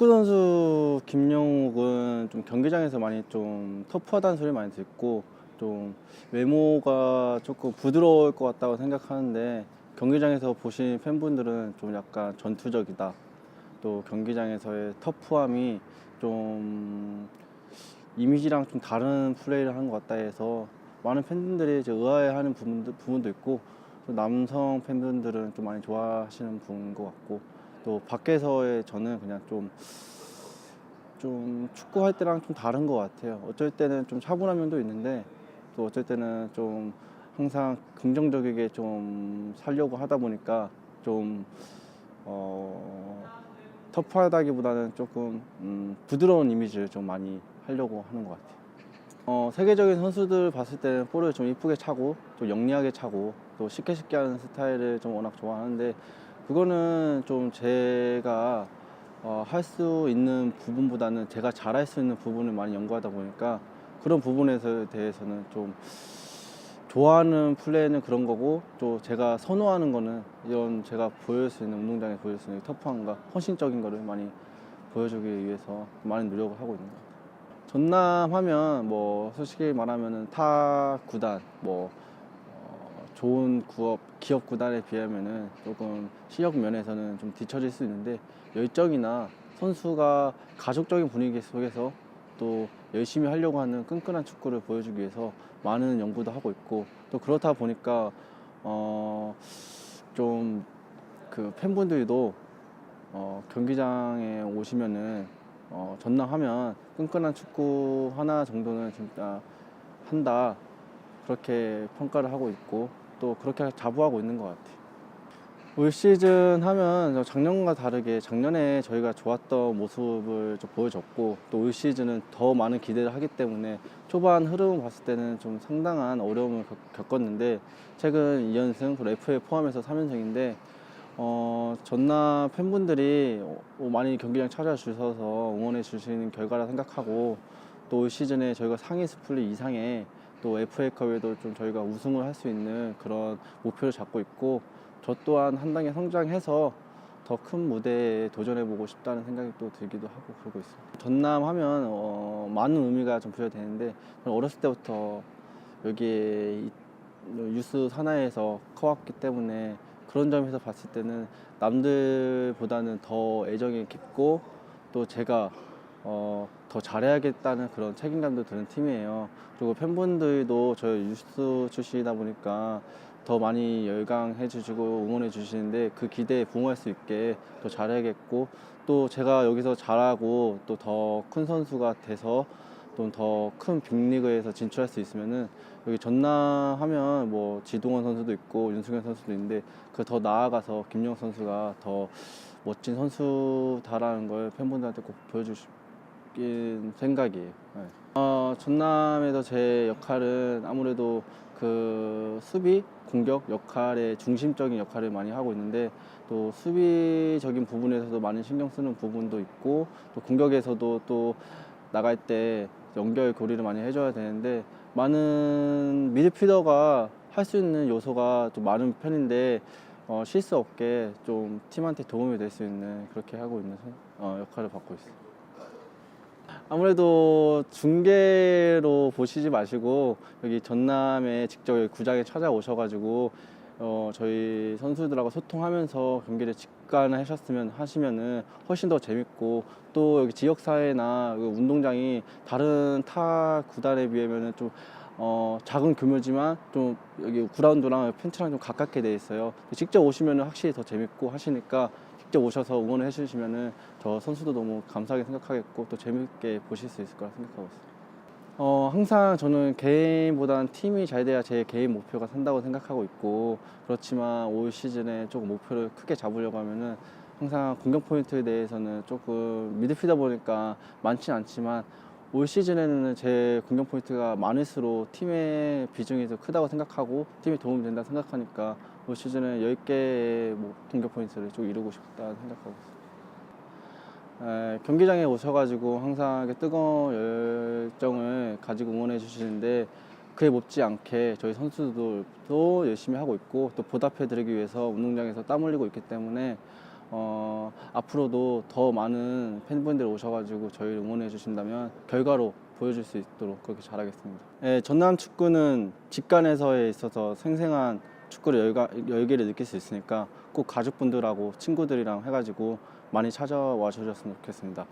축구 선수 김영욱은 좀 경기장에서 많이 좀 터프하다는 소리 많이 듣고 좀 외모가 조금 부드러울 것 같다고 생각하는데 경기장에서 보신 팬분들은 좀 약간 전투적이다. 또 경기장에서의 터프함이 좀 이미지랑 좀 다른 플레이를 하는 것 같다 해서 많은 팬분들이 이제 의아해하는 부분도, 있고 또 남성 팬분들은 좀 많이 좋아하시는 부분인 것 같고 또 밖에서의 저는 그냥 좀 좀 축구할 때랑 좀 다른 것 같아요. 어쩔 때는 좀 차분한 면도 있는데 또 어쩔 때는 좀 항상 긍정적이게 좀 살려고 하다 보니까 좀 어, 터프하다기보다는 조금 음, 부드러운 이미지를 좀 많이 하려고 하는 것 같아요. 어, 세계적인 선수들 봤을 때는 볼을 좀 이쁘게 차고 또 영리하게 차고 또 쉽게 쉽게 하는 스타일을 좀 워낙 좋아하는데 그거는 좀 제가 어, 할 수 있는 부분보다는 제가 잘할 수 있는 부분을 많이 연구하다 보니까 그런 부분에 대해서는 좀 좋아하는 플레이는 그런 거고 또 제가 선호하는 거는 이런 제가 보여줄 수 있는 운동장에 보여줄 수 있는 터프함과 헌신적인 거를 많이 보여주기 위해서 많은 노력을 하고 있는 것 같아요. 전남 하면 뭐 솔직히 말하면은 타 구단 뭐 어, 좋은 구업 기업 구단에 비하면은 조금 실력 면에서는 좀 뒤처질 수 있는데 열정이나 선수가 가족적인 분위기 속에서 또 열심히 하려고 하는 끈끈한 축구를 보여주기 위해서 많은 연구도 하고 있고 또 그렇다 보니까 어 좀 그 팬분들도 어 경기장에 오시면은 어 전남하면 끈끈한 축구 하나 정도는 진짜 한다. 그렇게 평가를 하고 있고 또 그렇게 자부하고 있는 것 같아요. 올 시즌 하면 저 작년과 다르게 작년에 저희가 좋았던 모습을 좀 보여줬고 또 올 시즌은 더 많은 기대를 하기 때문에 초반 흐름 봤을 때는 좀 상당한 어려움을 겪- 겪었는데 최근 2연승 그리고 FA 포함해서 3연승인데 어, 전남 팬분들이 어, 많이 경기장 찾아주셔서 응원해 주시는 결과라 생각하고 또 올 시즌에 저희가 상위 스플릿 이상의 또 FA컵에도 좀 저희가 우승을 할 수 있는 그런 목표를 잡고 있고 저 또한 한 단계 성장해서 더 큰 무대에 도전해보고 싶다는 생각이 또 들기도 하고 그러고 있습니다. 전남 하면 어, 많은 의미가 좀 부여되는데 어렸을 때부터 여기에 이- 유스 산하에서 커왔기 때문에 그런 점에서 봤을 때는 남들보다는 더 애정이 깊고 또 제가 어, 더 잘해야겠다는 그런 책임감도 드는 팀이에요. 그리고 팬분들도 저 유스 출신이다 보니까 더 많이 열광해 주시고 응원해 주시는데 그 기대에 부응할 수 있게 더 잘해야겠고 또 제가 여기서 잘하고 또 더 큰 선수가 돼서 또 더 큰 빅리그에서 진출할 수 있으면은 여기 전남 하면 뭐 지동원 선수도 있고 윤승현 선수도 있는데 그 더 나아가서 김영 선수가 더 멋진 선수다라는 걸 팬분들한테 꼭 보여주 신 생각이에요. 네. 어, 전남에서 제 역할은 아무래도 그 수비, 공격 역할의 중심적인 역할을 많이 하고 있는데 또 수비적인 부분에서도 많이 신경 쓰는 부분도 있고 또 공격에서도 또 나갈 때 연결 고리를 많이 해줘야 되는데 많은 미드필더가 할 수 있는 요소가 좀 많은 편인데 어, 실수 없게 좀 팀한테 도움이 될 수 있는 그렇게 하고 있는 선- 어, 역할을 받고 있어요. 아무래도 중계로 보시지 마시고 여기 전남에 직접 여기 구장에 찾아오셔가지고 어, 저희 선수들하고 소통하면서 경기를 직관하셨으면 하시면은 훨씬 더 재밌고 또 여기 지역 사회나 그 운동장이 다른 타 구단에 비하면은 좀 어, 작은 규모지만 좀 여기 그라운드랑 펜치랑 좀 가깝게 돼 있어요. 직접 오시면은 확실히 더 재밌고 하시니까 직접 오셔서 응원을 해주시면은 저 선수도 너무 감사하게 생각하겠고 또 재밌게 보실 수 있을 거라 생각하고 있어요. 어, 항상 저는 개인보다는 팀이 잘 돼야 제 개인 목표가 산다고 생각하고 있고 그렇지만 올 시즌에 조금 목표를 크게 잡으려고 하면은 항상 공격 포인트에 대해서는 조금 미드필더 보니까 많진 않지만 올 시즌에는 제 공격 포인트가 많을수록 팀의 비중이 더 크다고 생각하고 팀에 도움이 된다 생각하니까 올 시즌에 10개의 뭐 공격 포인트를 좀 이루고 싶다 생각하고 있어요. 에, 경기장에 오셔가지고 항상 뜨거운 열정을 가지고 응원해 주시는데 그에 못지 않게 저희 선수들도 열심히 하고 있고 또 보답해 드리기 위해서 운동장에서 땀 흘리고 있기 때문에 어, 앞으로도 더 많은 팬분들 오셔가지고 저희를 응원해 주신다면 결과로 보여줄 수 있도록 그렇게 잘하겠습니다. 예, 전남 축구는 직관에서에 있어서 생생한 축구를 열가, 열기를 느낄 수 있으니까 꼭 가족분들하고 친구들이랑 해가지고 많이 찾아와 주셨으면 좋겠습니다.